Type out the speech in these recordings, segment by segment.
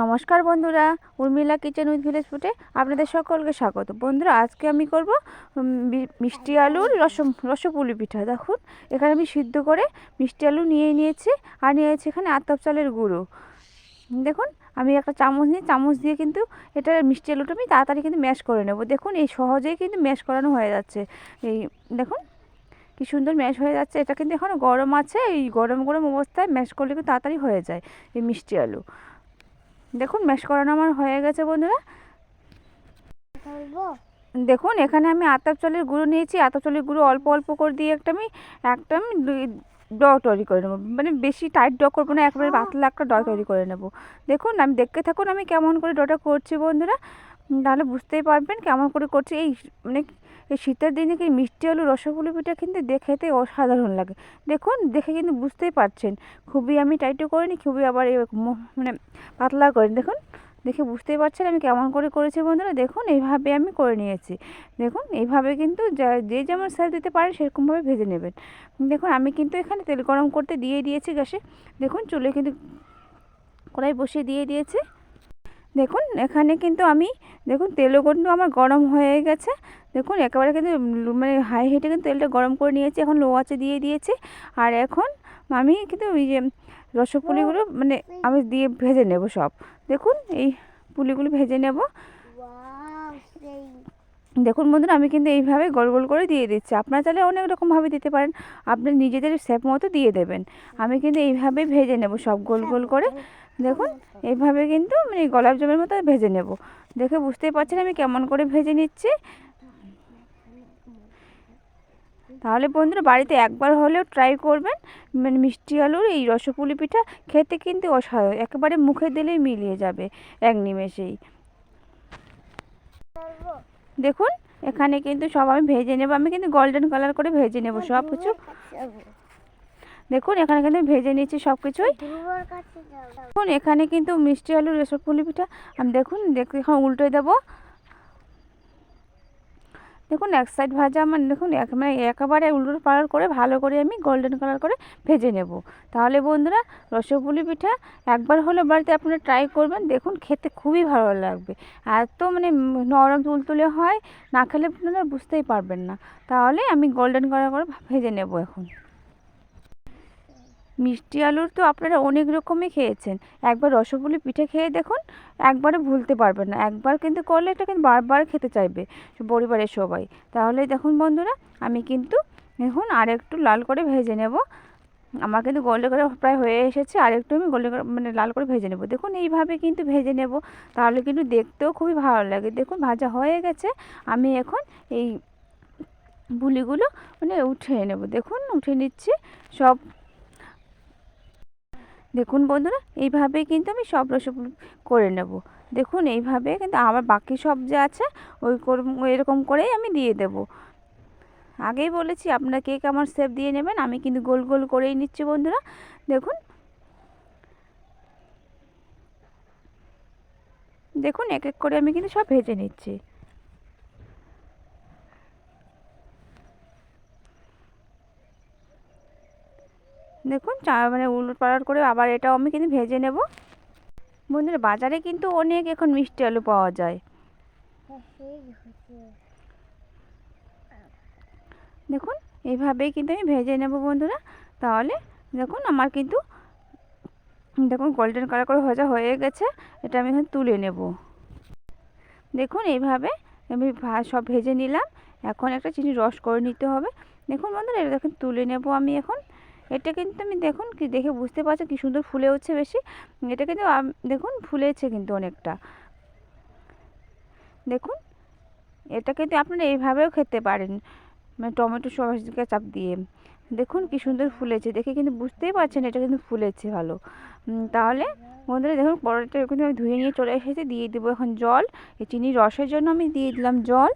নমস্কার বন্ধুরা, Urmila kitchen with village ফুটে আপনাদের সকলকে স্বাগত। বন্ধুরা, আজকে আমি করব মিষ্টি আলুর রসম, রসপুলি পিঠা। দেখুন, এখানে আমি সিদ্ধ করে মিষ্টি আলু নিয়ে নিয়েছি, আর নিয়েছি এখানে আতপ চালের গুঁড়ো। দেখুন, আমি একটা চামচ নিয়ে, চামচ দিয়ে কিন্তু এটা মিষ্টি আলুটা আমি তাড়াতাড়ি কিন্তু ম্যাশ করে নেব। দেখুন, এই সহজেই কিন্তু ম্যাশ করানো হয়ে যাচ্ছে। এই, দেখুন, কি সুন্দর ম্যাশ হয়ে যাচ্ছে। এটা কিন্তু এখনও গরম আছে, এই গরম গরম অবস্থায় ম্যাশ করলে কিন্তু তাড়াতাড়ি হয়ে যায়, এই মিষ্টি আলু। দেখুন ম্যাশ করানো আমার হয়ে গেছে বন্ধুরা। দেখুন এখানে আমি আতপ চালের গুঁড়ো নিয়েছি। আতপ চালের গুঁড়ো অল্প অল্প করে দিয়ে একটা আমি একটা আমি দুই- ড তৈরি করে নেব। মানে বেশি টাইট ড করব না একবারে পাতলা একটা ড তৈরি করে নেব। দেখুন আমি দেখতে থাকুন আমি কেমন করে ডটা করছি বন্ধুরা। তাহলে বুঝতেই পারবেন কেমন করে করছি। এই মানে এই শীতের দিনে কি মিষ্টি আলু, রসগোল্লা পিঠা কিন্তু খেতে অসাধারণ লাগে। দেখুন, দেখে কিন্তু বুঝতেই পারছেন। খুবই আমি টাইটও করিনি, খুবই আবার মানে পাতলা করিনি দেখুন, দেখে বুঝতেই পারছেন আমি কেমন করে করেছি বন্ধুরা। দেখুন, এইভাবে আমি করে নিয়েছি। দেখুন, এইভাবে কিন্তু যা- যে যেমন সাইজ দিতে পারে সেরকমভাবে ভেজে নেবেন। দেখুন, আমি কিন্তু এখানে তেল গরম করতে দিয়ে দিয়েছি গ্যাসে। দেখুন, চুলে কিন্তু কড়াই বসিয়ে দিয়ে দিয়েছি। দেখুন, এখানে কিন্তু আমি, দেখুন, তেলও কিন্তু আমার গরম হয়ে গেছে। দেখুন, একেবারে কিন্তু মানে হাই হিটে কিন্তু তেলটা গরম করে নিয়েছি, এখন লো আঁচে দিয়ে দিয়েছি। আর এখন আমি কিন্তু ওই যে রসপুলিগুলো মানে আমি দিয়ে ভেজে নেব সব। দেখুন, এই পুলিগুলো ভেজে নেব। দেখুন বন্ধুরা, আমি কিন্তু এইভাবে গোল গোল করে দিয়ে দিচ্ছি। আপনারা চাইলে অনেক রকমভাবে দিতে পারেন। আপনি নিজেদের শেপ মতো দিয়ে দেবেন। আমি কিন্তু এইভাবেই ভেজে নেব সব গোল গোল করে। দেখুন এইভাবে কিন্তু মানে গোলাপ জামের মতো ভেজে নেব। দেখে বুঝতেই পারছেন আমি কেমন করে ভেজে নিচ্ছি। তাহলে বন্ধুরা, বাড়িতে একবার হলেও ট্রাই করবেন। মানে মিষ্টি আলুর এই রসপুলি পিঠা খেতে কিন্তু অসাধারণ একেবারে মুখে দিলেই মিলিয়ে যাবে এক নিমেষেই। দেখুন, এখানে কিন্তু সব আমি ভেজে নেব। আমি কিন্তু গোল্ডেন কালার করে ভেজে নেব সব কিছু। দেখুন, এখানে কিন্তু ভেজে নিচ্ছি সব কিছুই দেখুন, এখানে কিন্তু মিষ্টি আলুর রসপুলি পিঠা আমি দেখুন দেখুন এখন উল্টে দেবো। দেখুন, এক সাইড ভাজা আমার দেখুন, এক মানে একেবারে উল্টো পাল্ট করে, ভালো করে আমি গোল্ডেন কালার করে ভেজে নেব। তাহলে বন্ধুরা রসপুলি পিঠা একবার হলে বাড়িতে আপনারা ট্রাই করবেন। দেখুন, খেতে খুবই ভালো লাগবে। এত মানে নরম তুলতুলে হয়, না খেলে আপনারা বুঝতেই পারবেন না। তাহলে আমি গোল্ডেন কালার করে ভেজে নেব এখন। মিষ্টি আলুর তো আপনারা অনেক রকমই খেয়েছেন। একবার রসগোল্লা পিঠে খেয়ে দেখুন, একবারে ভুলতে পারবেন না। একবার কিন্তু করলে এটা কিন্তু বারবার খেতে চাইবে পরিবারের সবাই। তাহলে দেখুন বন্ধুরা, আমি কিন্তু এখন আর একটু লাল করে ভেজে নেব। আমার কিন্তু গোল্ডেন করে প্রায় হয়ে এসেছে আর একটু আমি গোল্ডেন করে মানে লাল করে ভেজে নেব। দেখুন, এইভাবে কিন্তু ভেজে নেব। তাহলে কিন্তু দেখতেও খুবই ভালো লাগে। দেখুন, ভাজা হয়ে গেছে। আমি এখন এই বুলিগুলো মানে উঠিয়ে নেব। দেখুন উঠে নিচ্ছি। সব দেখুন বন্ধুরা, এইভাবে কিন্তু আমি সব রসগোল্লা করে নেব। দেখুন, এইভাবে কিন্তু আমার বাকি সব যে আছে, ওই এরকম করেই আমি দিয়ে দেব। আগেই বলেছি, আপনারা কে কেমন শেপ দিয়ে নেবেন, আমি কিন্তু গোল গোল করেই নিচ্ছি বন্ধুরা। দেখুন। দেখুন, এক এক করে আমি কিন্তু সব ভেজে নিচ্ছি। দেখুন, চা মানে উলট পালট করে আবার এটাও আমি কিন্তু ভেজে নেব। বন্ধুরা, বাজারে কিন্তু অনেক এখন মিষ্টি আলু পাওয়া যায়। দেখুন এইভাবেই কিন্তু আমি ভেজে নেব বন্ধুরা। তাহলে দেখুন, আমার কিন্তু দেখুন গোল্ডেন কালার করে ভাজা হয়ে গেছে। এটা আমি এখন তুলে নেব। দেখুন, এইভাবে আমি সব ভেজে নিলাম। এখন একটা চিনি রস করে নিতে হবে। দেখুন বন্ধুরা, এটা দেখুন, তুলে নেব আমি এখন। এটা কিন্তু আমি দেখুন কি দেখে বুঝতে পারছি কি সুন্দর ফুলে হচ্ছে বেশি। এটা কিন্তু দেখুন ফুলেছে কিন্তু অনেকটা। দেখুন, এটা কিন্তু আপনারা এইভাবেও খেতে পারেন মানে টমেটো সস চাপ দিয়ে। দেখুন কি সুন্দর ফুলেছে, দেখে কিন্তু বুঝতেই পারছেন এটা কিন্তু ফুলেছে ভালো। তাহলে বন্ধুরা দেখুন পরোটা কিন্তু আমি ধুয়ে নিয়ে চলে এসেছি, দিয়ে দেবো এখন জল। এই চিনি রসের জন্য আমি দিয়ে দিলাম জল।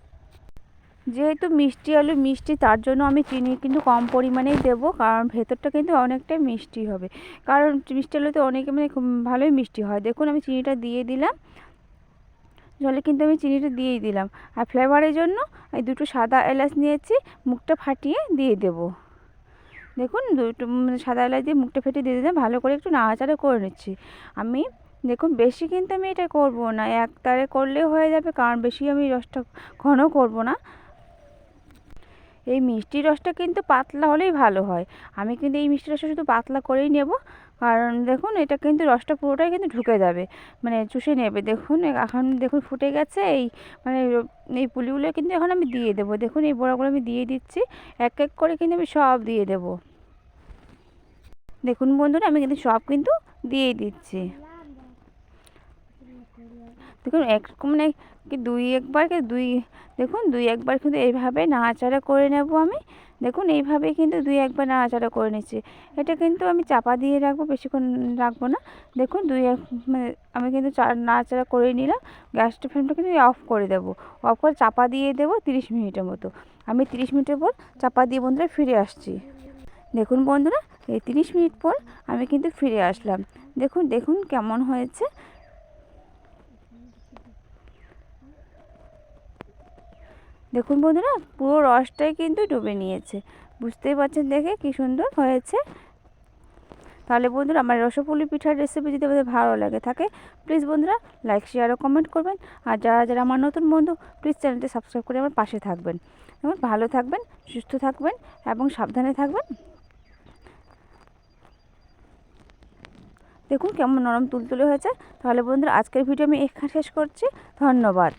যেহেতু মিষ্টি আলু মিষ্টি, তার জন্য আমি চিনি কিন্তু কম পরিমাণেই দেবো, কারণ ভেতরটা কিন্তু অনেকটাই মিষ্টি হবে। কারণ মিষ্টি আলুতে অনেকে মানে ভালোই মিষ্টি হয়। দেখুন আমি চিনিটা দিয়ে দিলাম। জলে কিন্তু আমি চিনিটা দিয়েই দিলাম। আর ফ্লেভারের জন্য এই দুটো সাদা এলাচ নিয়েছি, মুখটা ফাটিয়ে দিয়ে দেব। দেখুন দুটো সাদা এলাচ দিয়ে মুখটা ফেটিয়ে দিয়ে দিলাম, ভালো করে একটু নাড়াচাড়া করে নিচ্ছি। আমি দেখুন বেশি কিন্তু আমি এটা করব না, এক তারে করলেও হয়ে যাবে, কারণ বেশি আমি রসটা ঘন করব না। এই মিষ্টি রসটা কিন্তু পাতলা হলেই ভালো হয়। আমি কিন্তু এই মিষ্টি রসটা শুধু পাতলা করেই নেব। কারণ দেখুন, এটা কিন্তু রসটা পুরোটাই কিন্তু ঢুকে যাবে। মানে চুষে নেবে। দেখুন, এখন দেখুন ফুটে গেছে। এই মানে এই পুলিগুলো কিন্তু এখন আমি দিয়ে দেবো। দেখুন, এই বড়াগুলো আমি দিয়ে দিচ্ছি। এক এক করে কিন্তু আমি সব দিয়ে দেবো। দেখুন বন্ধুরা, আমি কিন্তু সব কিন্তু দিয়ে দিচ্ছি। দেখুন এক মানে কি দুই একবার কি দুই, দেখুন, দুই একবার কিন্তু এইভাবে নাড়াচাড়া করে নেব আমি। দেখুন এইভাবেই কিন্তু দুই একবার নাড়াচাড়া করে নিচ্ছি। এটা কিন্তু আমি চাপা দিয়ে রাখব, বেশিক্ষণ রাখব না। দেখুন, দুই এক মানে আমি কিন্তু নাড়াচাড়া করে নিলাম। গ্যাসটা ফ্লেমটা কিন্তু অফ করে দেবো। অফ করে চাপা দিয়ে দেবো তিরিশ মিনিটের মতো। আমি তিরিশ মিনিটের পর চাপা দিয়ে বন্ধুরা ফিরে আসছি। দেখুন বন্ধুরা, এই তিরিশ মিনিট পর আমি কিন্তু ফিরে আসলাম। দেখুন দেখুন কেমন হয়েছে। দেখুন বন্ধুরা, পুরো রসটাই কিন্তু ডুবে নিয়েছে। বুঝতেই পারছেন দেখে কি সুন্দর হয়েছে। তাহলে বন্ধুরা, আমার রসপুলি পিঠার রেসিপি যদি আপনাদের ভালো লাগে থাকে প্লিজ বন্ধুরা লাইক শেয়ার ও কমেন্ট করবেন। আর যারা যারা আমার নতুন বন্ধু প্লিজ চ্যানেলটি সাবস্ক্রাইব করে আমার পাশে থাকবেন। এবং ভালো থাকবেন, সুস্থ থাকবেন এবং সাবধানে থাকবেন। দেখুন, কেমন নরম তুলতুলে হয়েছে। তাহলে বন্ধুরা, আজকের ভিডিও আমি এখানে শেষ করছি। ধন্যবাদ।